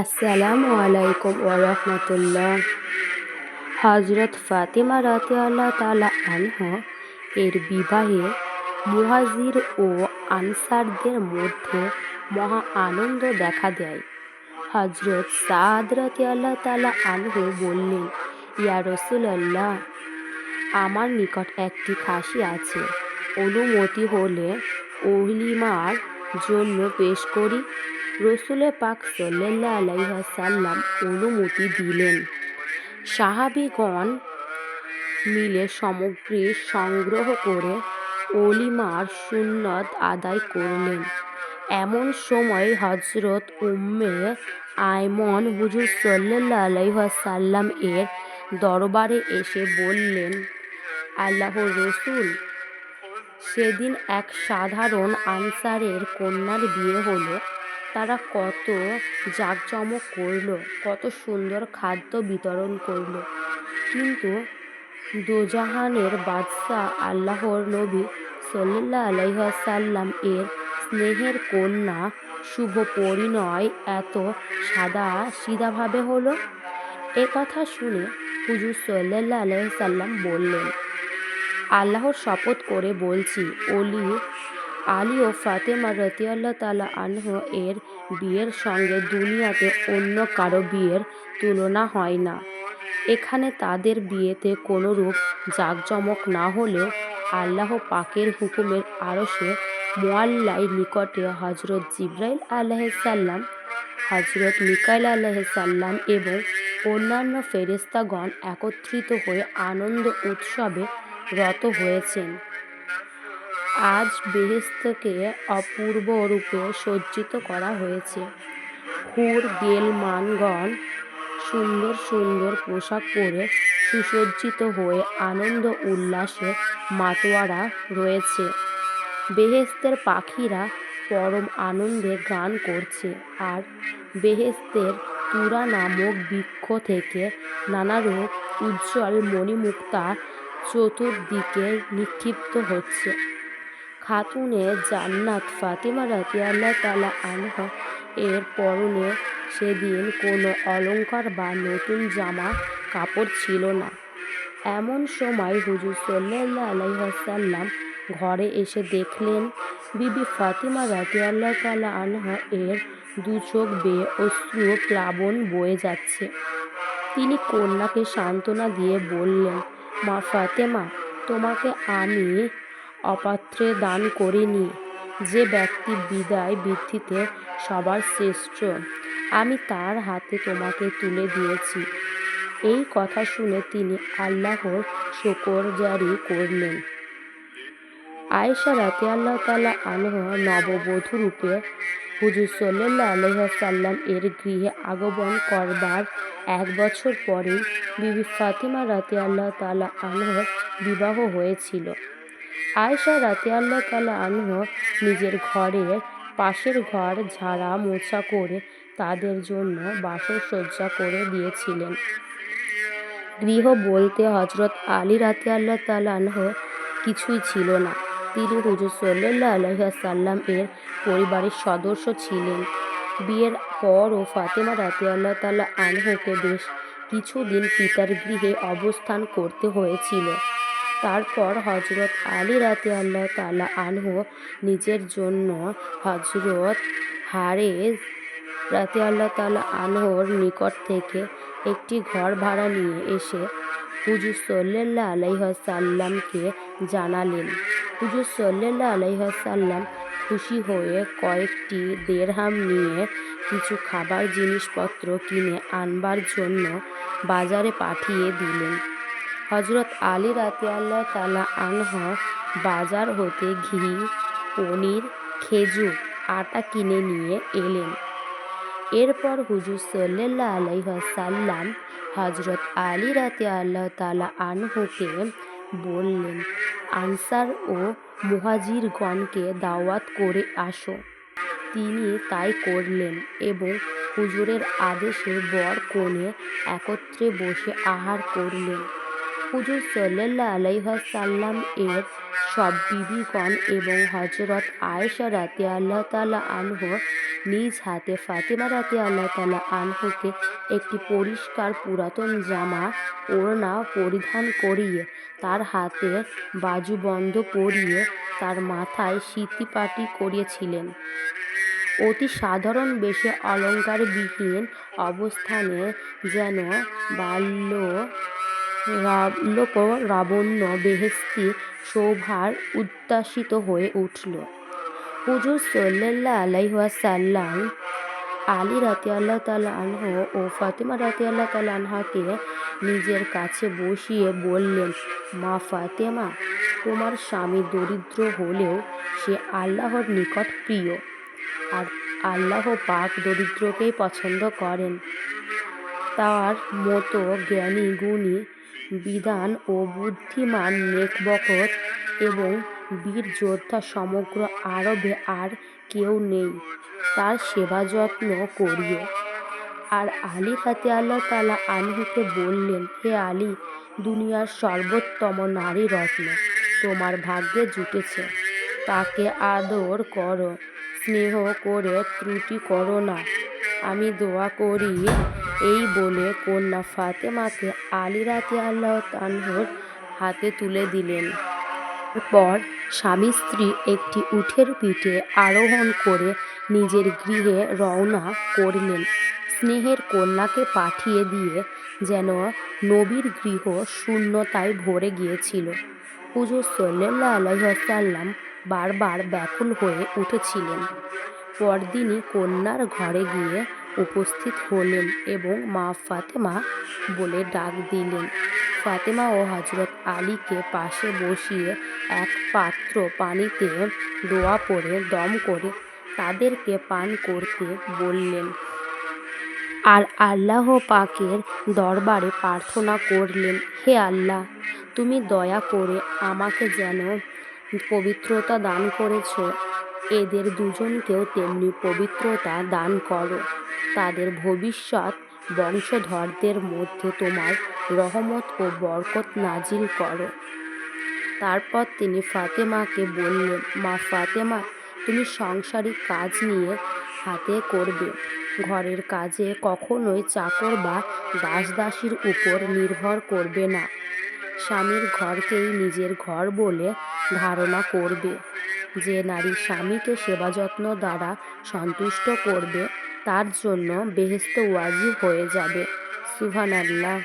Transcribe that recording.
আসসালামু আলাইকুম ওরহমতুল্লাহ হজরত ফাতেমা রাতে আল্লাহ তালা আনহ এর বিবাহে মুহাজির ও আনসারদের মধ্যে মহা আনন্দ দেখা দেয়। হজরত সাদ রাতে আল্লাহ তালা আনহ বললেন, ইয়া রসুলাল্লাহ, আমার নিকট একটি খাসি আছে। অনুমতি হলে অহলিমার জন্য পেশ করি। রসুলের পাক সাল্লাহ আলাইসাল্লাম অনুমতি দিলেন। সাহাবিগণ মিলে সামগ্রী সংগ্রহ করে অলিমার সুন্নত আদায় করলেন। এমন সময় হজরত উম্মে আয়মন হুজুর সাল্লাহ আলাইসাল্লাম এর দরবারে এসে বললেন আল্লাহ রসুল, সেদিন এক সাধারণ আনসারের কন্যার বিয়ে হলো। তারা কত জাঁকজমক করল, কত সুন্দর খাদ্য বিতরণ করল। কিন্তু দোজাহানের বাদশাহ আল্লাহর নবী সাল্লাহ আলাইসাল্লাম এর স্নেহের কন্যা শুভ পরিণয় এত সাদা সিধাভাবে হলো? এ কথা শুনে হুজুর সাল্লাহ আলাইসাল্লাম বললেন, আল্লাহর শপথ করে বলছি অলি আলী ও ফাতেমা রতিয়াল্লাহ তালা আনহ এর বিয়ের সঙ্গে দুনিয়াতে অন্য কারও বিয়ের তুলনা হয় না। এখানে তাদের বিয়েতে কোনোরূপ জাঁকজমক না হলেও আল্লাহ পাকের হুকুমের আরশে মোয়াল্লাই নিকটে হজরত জিব্রাইল আলাহিসাল্লাম হজরত মিকাইল আলাহিসাল্লাম এবং অন্যান্য ফেরেস্তাগণ একত্রিত হয়ে আনন্দ উৎসবে রত হয়েছেন। আজ বেহেস্তকে অপূর্ব রূপে সজ্জিত করা হয়েছে। হুর গেলমানগণ সুন্দর সুন্দর পোশাক পরে সুসজ্জিত হয়ে আনন্দ উল্লাসে মাতোয়ারা রয়েছে। বেহেস্তের পাখিরা পরম আনন্দে গান করছে আর বেহেস্তের তুরা নামক বৃক্ষ থেকে নানারূপ উজ্জ্বল মণিমুক্তা চতুর্দিকে নিক্ষিপ্ত হচ্ছে। খাতুনে জান্নাত ফাতেমা রাতিয়াল্লাহ তালা আনহা। এর পরনে সেদিন কোনো অলঙ্কার বা নতুন জামা, কাপড় ছিল না। এমন সময় হুজুর সাল্লাহ আলাইসাল্লাম ঘরে এসে দেখলেন, বিবি ফাতিমা রাতিয়াল্লাহ তালা আনহা এর দু চোখ বেয়ে অশ্রু প্লাবন বয়ে যাচ্ছে। তিনি কন্যাকে সান্ত্বনা দিয়ে বললেন, মা ফাতেমা, তোমাকে আমি অপাত্রে দান করিনি। যে ব্যক্তি বিদায় বৃদ্ধিতে সবার শ্রেষ্ঠ, আমি তার হাতে তোমাকে তুলে দিয়েছি। এই কথা শুনে তিনি আল্লাহর শকর জারি করলেন। আয়েশা রাতে আল্লাহ তালা আনহ নববধূ রূপে হুজুর সাল্লাহ আলহাসাল্লাম এর গৃহে আগমন করবার এক বছর পরে বিবি ফাতিমা রাতে আল্লাহ তালা আনহর বিবাহ হয়েছিল। আয়েশা রাতে আল্লাহ তালা আনহ নিজের ঘরের পাশের ঘর ঝাড়া মোছা করে তাদের জন্য বাসর সজ্জা করে দিয়েছিলেন। গৃহ বলতে হজরত আলী রাতে আল্লাহ তালাহ কিছুই ছিল না। তিনি হুজুর সাল্লাহ আলহাসাল্লাম এর পরিবারের সদস্য ছিলেন। বিয়ের পর ও ফাতেমা রাতে আল্লাহ তাল্লাহ আনহকে বেশ কিছুদিন পিতার গৃহে অবস্থান করতে হয়েছিল। তারপর হজরত আলী রাতে আল্লাহ তালা আনহ নিজের জন্য হজরত হারেজ রাতে আল্লাহ তালা আনহর নিকট থেকে একটি ঘর ভাড়া নিয়ে এসে হুজুর সাল্লাহ আলাইসাল্লামকে জানালেন। হুজুর সাল্লাহ আলাইসাল্লাম খুশি হয়ে কয়েকটি দেড়হাম নিয়ে কিছু খাবার জিনিসপত্র কিনে আনবার জন্য বাজারে পাঠিয়ে দিলেন। হজরত আলী রাতে তালা আনহ বাজার হতে ঘি, পনির, খেজুর, আটা কিনে নিয়ে এলেন। এরপর হুজুর সাল্লাহ আলাইসাল্লাম হজরত আলী রাতে আল্লাহ তালা আনহুকে বললেন, আনসার ও মুহাজিরগণকে দাওয়াত করে আসো। তিনি তাই করলেন এবং হুজুরের আদেশে বর কনে একত্রে বসে আহার করলেন। হুজুর সাল্লাহ আলাইসাল্লাম এর সব বিবিগণ এবং হজরত আয়েশা রাতে আল্লাহ তালা আনহ নিজ হাতে ফাতেমা রাতে আল্লাহ তালা আনহুকে একটি পরিষ্কার পুরাতন জামা, ওড়না পরিধান করিয়ে তার হাতে বাজু বন্ধ পরিয়ে তার মাথায় সিতিপাটি করিয়েছিলেন। অতি সাধারণ বেশে অলঙ্কারবিহীন অবস্থানে যেন বাল্য রালোক লাবণ্য বেহেস্তি শোভার উদ্যাসিত হয়ে উঠল। হুজুর সাল্লাল্লাহ আলাইহাসাল্লাম আলী রাতে আল্লাহ তালা আনহ ও ফাতেমা রাতে আল্লাহ তালা আনহাকে নিজের কাছে বসিয়ে বললেন, মা ফাতেমা, তোমার স্বামী দরিদ্র হলেও সে আল্লাহর নিকট প্রিয়। আর আল্লাহ পাক দরিদ্রকেই পছন্দ করেন। তার মতো জ্ঞানী গুণী বিধান ও বুদ্ধিমান নেকবকত এবং বীর যোদ্ধা সমগ্র আরবে আর কেউ নেই। তার সেবা যত্ন করিও। আর আলী ফাতে আল্লাহ তালা আনহুকে বললেন, হে আলী, দুনিয়ার সর্বোত্তম নারী রত্ন, তোমার ভাগ্যে জুটেছে। তাকে আদর করো, স্নেহ করে ত্রুটি করো না। আমি দোয়া করি এই বলে কন্যা ফাতেমাকে আলী রাতে আল্লাহ তানহর হাতে তুলে দিলেন। পর স্বামী স্ত্রী একটি উঠের পিঠে আরোহণ করে নিজের গৃহে রওনা করলেন। স্নেহের কন্যাকে পাঠিয়ে দিয়ে যেন নবীর গৃহ শূন্যতায় ভরে গিয়েছিল। হুজুর সাল্লাহ আলহাসাল্লাম বারবার ব্যাকুল হয়ে উঠেছিলেন। পরদিনই কন্যার ঘরে গিয়ে উপস্থিত হলেন এবং মা ফাতেমা বলে ডাক দিলেন। ফাতেমা ও হজরত আলীকে পাশে বসিয়ে এক পাত্র পানিতে দোয়া পড়ে দম করে তাদেরকে পান করতে বললেন। আর আল্লাহ পাকের দরবারে প্রার্থনা করলেন, হে আল্লাহ, তুমি দয়া করে আমাকে যেন পবিত্রতা দান করেছ এদের দুজনকেও তেমনি পবিত্রতা দান করো। তাদের ভবিষ্যৎ বংশধরদের মধ্যে তোমার রহমত ও বরকত নাজিল করো। তারপর তিনি ফাতেমাকে বললেন, মা ফাতেমা, তুমি সংসারিক কাজ নিয়ে হাতে করবে। ঘরের কাজে কখনোই চাকর বা দাসদাসীর উপর নির্ভর করবে না। স্বামীর ঘরকেই নিজের ঘর বলে ধারণা করবে। যে নারী স্বামীকে সেবা যত্ন দ্বারা সন্তুষ্ট করবে, তার জন্য বেহেস্ত ওয়াজি হয়ে যাবে। সুহান আল্লাহ